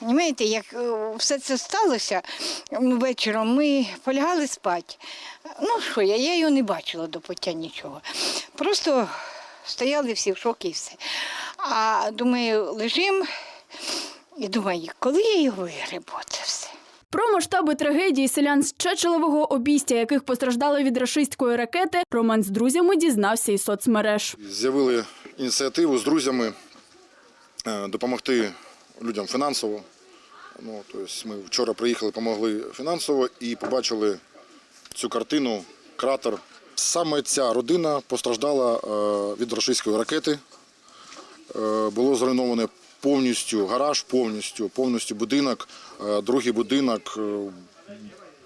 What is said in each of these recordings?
Понімаєте, як е, все це сталося вечором, ми полягали спати. Ну що я, я його не бачила до пуття нічого. Просто стояли всі в шокі і все. А думаю, лежим і думаю, коли я його вигребу, це все. Про масштаби трагедії селян з Чечелевого обійстя, яких постраждали від рашистської ракети, Роман з друзями дізнався із соцмереж. З'явили ініціативу з друзями е, допомогти людям фінансово. Ну, тобто ми вчора приїхали, допомогли фінансово і побачили цю картину, кратер. Саме ця родина постраждала е, від російської ракети. Е, Було зруйноване повністю гараж, повністю, повністю будинок. Е, Другий будинок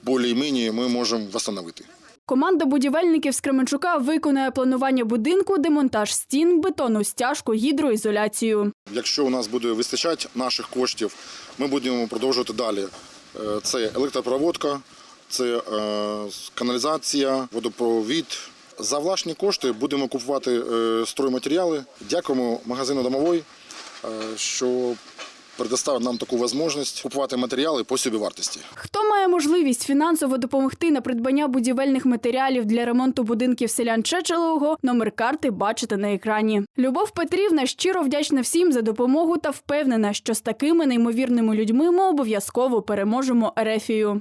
більш-менш ми можемо встановити. Команда будівельників з Кременчука виконує планування будинку, демонтаж стін, бетонну стяжку, гідроізоляцію. Якщо у нас буде вистачати наших коштів, ми будемо продовжувати далі. Е, Це електропроводка, це е, каналізація, водопровід. За власні кошти будемо купувати е, стройматеріали. Дякуємо магазину Домовой, що предоставив нам таку можливість купувати матеріали по собівартості. Хто має можливість фінансово допомогти на придбання будівельних матеріалів для ремонту будинків селян Чечелового, номер карти бачите на екрані. Любов Петрівна щиро вдячна всім за допомогу та впевнена, що з такими неймовірними людьми ми обов'язково переможемо Ерефію.